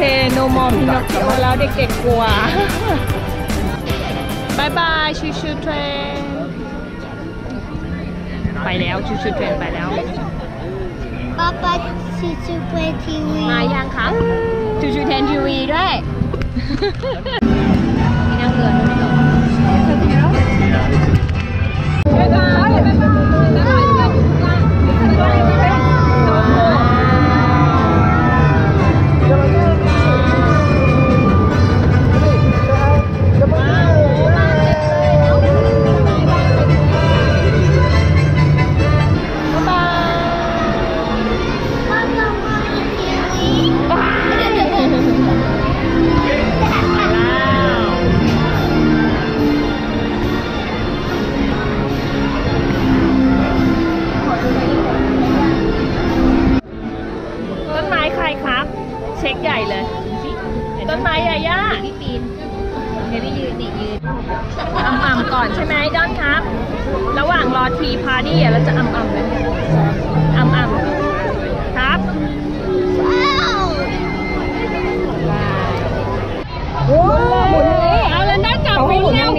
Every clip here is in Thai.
โอเค no more พี่น้องเคียวแล้วเด็กๆกลัวบายบายชูชูเทรนไปแล้วชูชูเทรนไปแล้ว Papa, si tu peux TV. มายังครับชูชูเทรนทีวีด้วยมีนั่งเรือด้วยบ๊าย ต้นไม้ยาย่าพี่ปีนเดี๋ยวพี่ยืนนี่ยืนอ่ำๆก่อนใช่ไหมด้อนครับ ระหว่างรอทีพาร์ตี้อะเราจะอ่ำๆเลยอ่ำๆครับ Wow. โอ้หมุนเลยเอาแล้วด้านจับไปหมุนทาง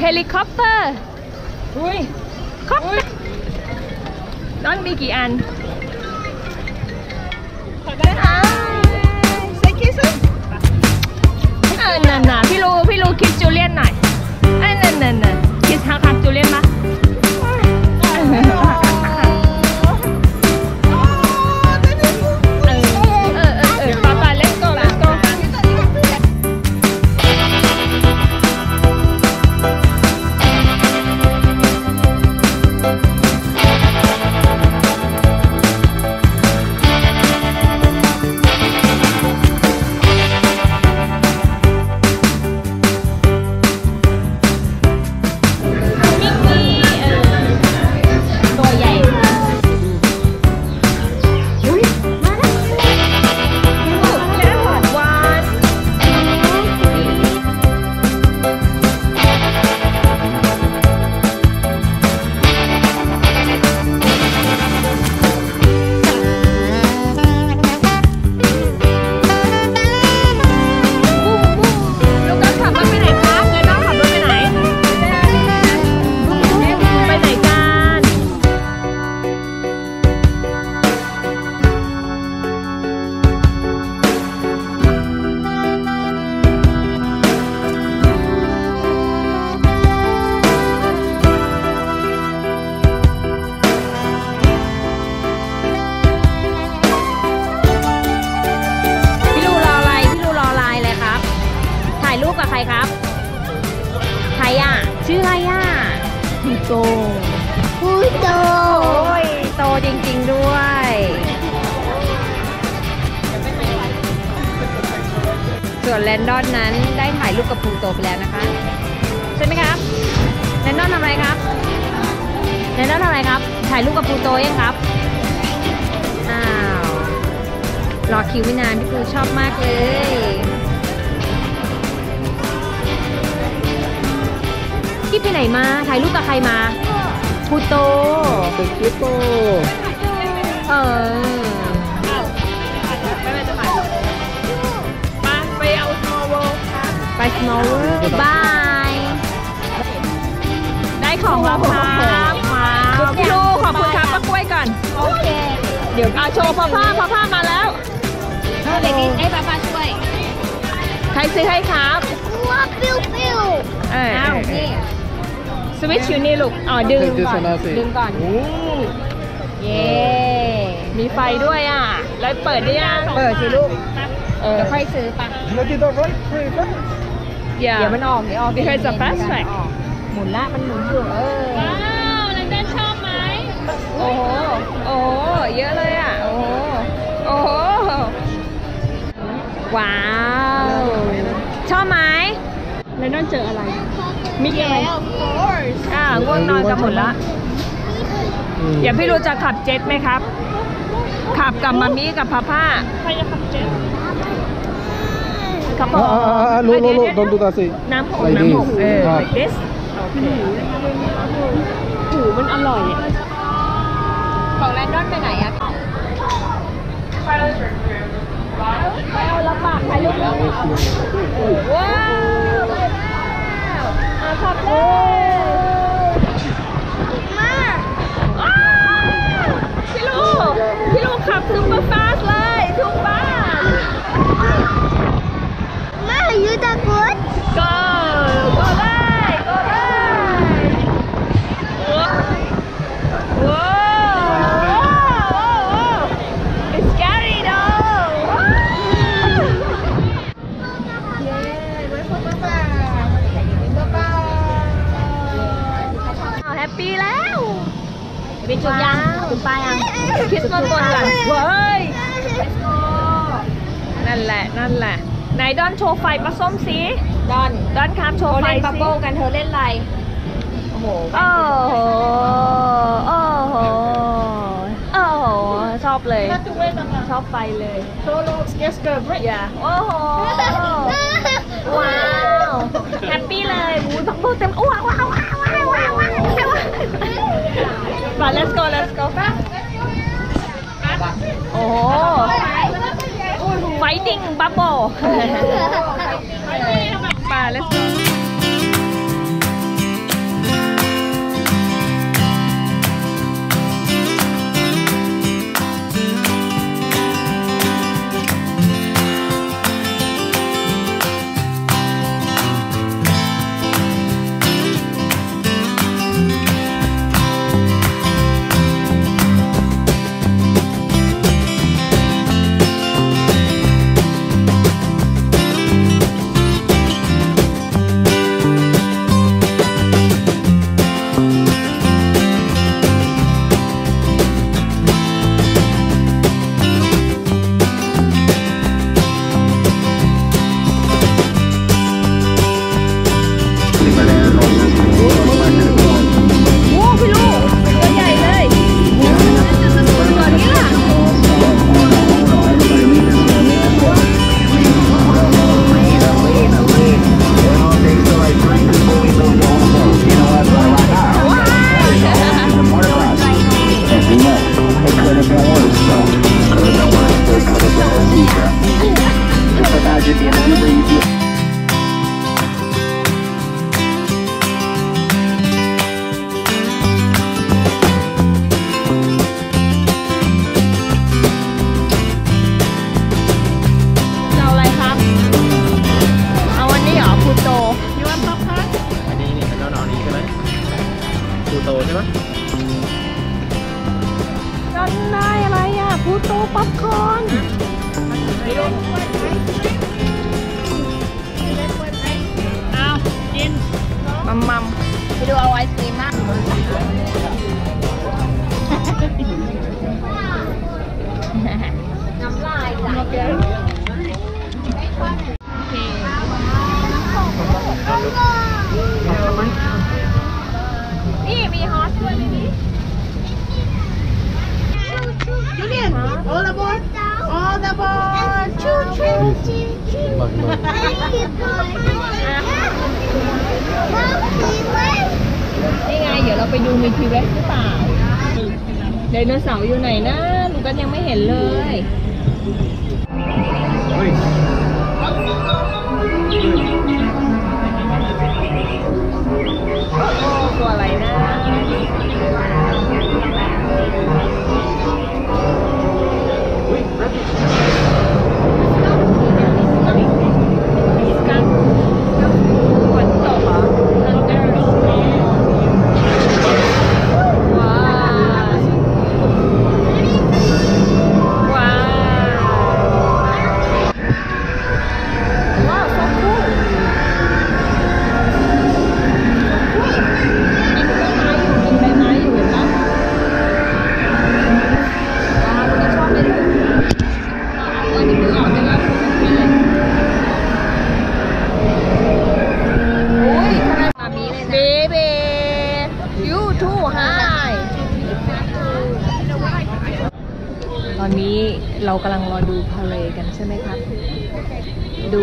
เฮลิคอปเตอร์อุ้ยคอปน้องมีกี่อันขอได้ค่ะเสุเออน่น่ะพี่รู้พี่รู้คิดจูเลียนหน่อยเออน่ะน่น่ะคิดทักทักจูเลียนมา แลนดอนนั้นได้ถ่ายรูปกับพลูโตไปแล้วนะคะ ใช่ไหมครับแลนดอนทำอะไรครับแลนดอนทำอะไรครับ ถ่ายรูปกับพลูโตยังครับอ้าวรอคิวไม่นานพี่ปูชอบมากเลยพี่ไปไหนมาถ่ายรูปกับใครมาพลูโตเป็นคลิปโตเออ ไป small world บายได้ของแล้วครับมาพี่ลูกขอบคุณครับป้ากล้วยก่อน โอเค เดี๋ยวอาโชว์พ่อผ้าพ่อผ้ามาแล้วเด็กๆให้ป้าป้าช่วย ใครซื้อให้ครับว้าปิ้วปิ้วเอออ้าวนี่สวิตช์อยู่นี่ลูก อ๋อ ดึงดึงก่อนมาสิดึงก่อนโอ้เย้ มีไฟด้วยอะ แล้วเปิดได้ยัง เปิดสิลูก เออเดี๋ยวค่อยซื้อปะแล้วที่ต้องร้อยฟรีก็ เดี๋ยวมันออกเดี๋ยวออก because it's a fast track หมุนละมันหมุนอยู่เออว้าวแลนดอนชอบไหมโอ้โห โอ้โห เยอะเลยอะ โอ้โห โอ้โห ว้าว ชอบไหมแล้วนั่นเจออะไร มิกอะไร of course อ่าง่วงนอนกันหมดละอย่าพี่รู้จะขับเจ็ตไหมครับ ขับกับมามีกับพาพ่า ใครจะขับเจ็ต ขับอ่าอ่าอ่าโลโลโลเดี๋ยว don't do that สิน้ำหก Like น้ำหก this เออ ครับ like this โอเคหูมันอร่อยอะของแลนดอนไปไหนอะไปเอาละปากถ่ายรูปแล้วว้าวอะขับเลย มา อ้าวพี่ลูกพี่ลูกขับซุปเปอร์ฟาสเลยทุกบ้าน มาอยู่ตะกุด go go เลย go เลยว้าวว้าว it's scary though อ้าวแฮปปี้แล้ว เป็นจุดยังจุดปลายยัง คิดต้นบนก่อนเว้ย นั่นแหละ นั่นแหละ ไห นดอนโชว์ไฟปลาส้มสิดอนดอนครับโชเขาว์ไฟเล่นสิบับเบิ้ลกันเธอเล่นอะไรโอ้โหโอ้โหโอ้โหโอ้โหชอบเลย ชอบไฟเลยโซโล่สเกสเกิร์บอย่าโอ้โหว้าวแฮปปี้เลยอุ้ยบักโบเต็มว้าวว้าวว้าวว้าวว้าวว้าวไป let's go let's go โอ้โห fighting bubble ไป let's go จ ไอศครีมมากน้ำลายไหลโอเคนี่มีฮอสด้วยนี่ Julian, all aboard! All aboard! Choo choo choo choo. บักบัก Thank you, boy. Mommy, wait. นี่ไง เดี๋ยวเราไปดูมีทีเร็กหรือเปล่าไดโนเสาร์อยู่ไหนนะลูกกันยังไม่เห็นเลยเฮ้ยโอ้ตัวอะไรนะ เรากำลังรอดูพาเรดกันใช่ไหมครับ ดู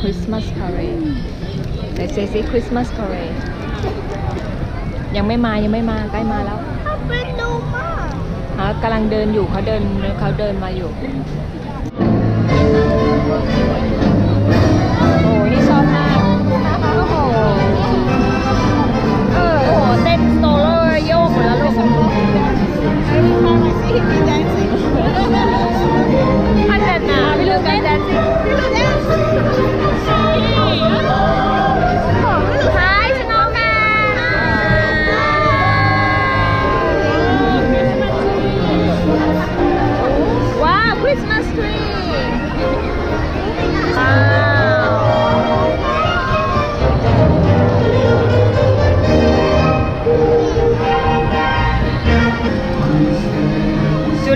คริสต์มาสพาเรดไหนเซซิคริสต์มาสพาเรดยังไม่มายังไม่มาใกล้มาแล้วเป็นดูมากฮะกำลังเดินอยู่เขาเดินเขาเดินมาอยู่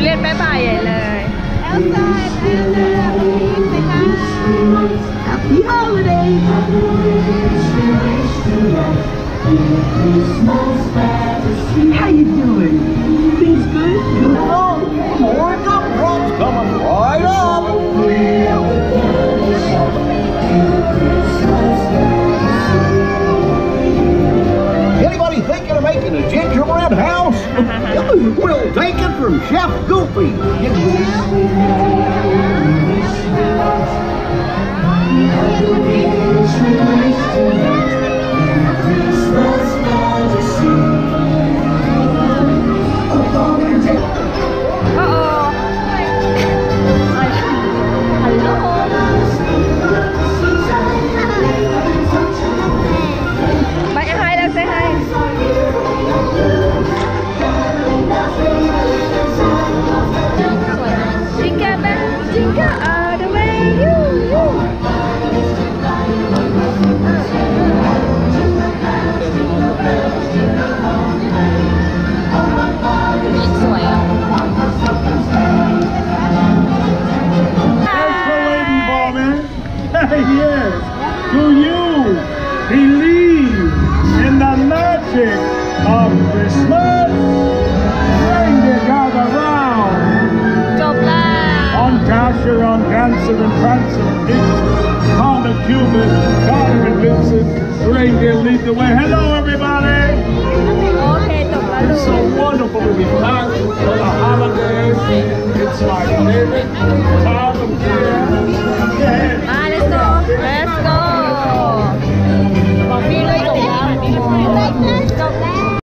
เลียนบายบายใหญ่เลย Happy holidays! How you doing? Things good? Good. Oh, more gumdrops coming right up. Anybody thinking of making a gingerbread house? we'll take it from Chef Goofy. of Christmas. Bring gather round. Dublin. On Dasher, on Dancer and Prancer and Dixon. On Cuban, Carter and Vincent. Reindeer lead the way. Hello, everybody. Okay, Dublin. It's so wonderful to be back for the holidays. It's my favorite time of year. Yeah. Let's go. Let's go.